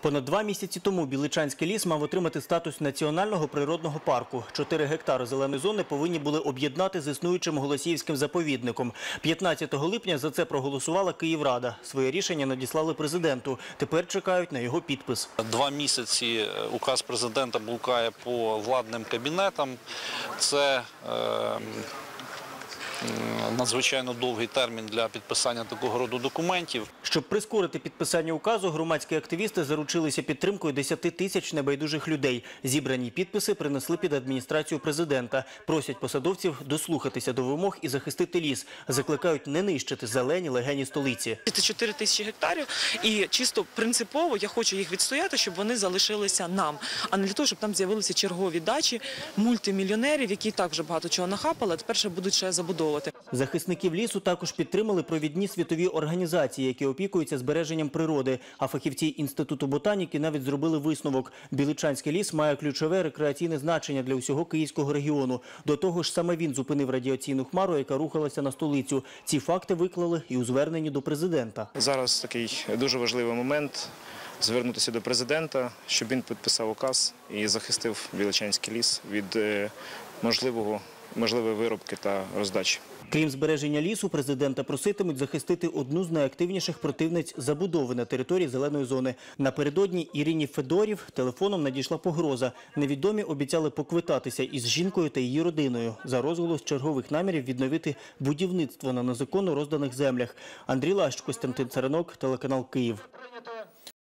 Понад два місяці тому Біличанський ліс мав отримати статус національного природного парку. Чотири гектари зеленої зони повинні були об'єднати з існуючим Голосіївським заповідником. 15 липня за це проголосувала Київрада. Своє рішення надіслали президенту. Тепер чекають на його підпис. Два місяці е, указ президента блукає по владним кабінетам. Це е, надзвичайно довгий термін для підписання такого роду документів. Щоб прискорити підписання указу, громадські активісти заручилися підтримкою 10 тисяч небайдужих людей. Зібрані підписи принесли під адміністрацію президента. Просять посадовців дослухатися до вимог і захистити ліс. Закликають не нищити зелені легені столиці. Це 4 тисячі гектарів, і чисто принципово я хочу їх відстояти, щоб вони залишилися нам, а не для того, щоб там з'явилися чергові дачі мультимільйонерів, які так вже багато чого нахапали, а тепер ще будуть ще забудовувати. Захисників лісу також підтримали провідні світові організації, які опікуються збереженням природи. А фахівці інституту ботаніки навіть зробили висновок: Біличанський ліс має ключове рекреаційне значення для усього київського регіону. До того ж, саме він зупинив радіаційну хмару, яка рухалася на столицю. Ці факти виклали і у зверненні до президента. Зараз такий дуже важливий момент звернутися до президента, щоб він підписав указ і захистив Біличанський ліс від е, можливого можливої виробки та роздачі. Крім збереження лісу, президента проситимуть захистити одну з найактивніших противниць забудови на території зеленої зони. Напередодні Ірині Федорів телефоном надійшла погроза. Невідомі обіцяли поквитатися із жінкою та її родиною за розголос чергових намірів відновити будівництво на незаконно розданих землях. Андрій Лащ, Костянтин Царинок, телеканал Київ.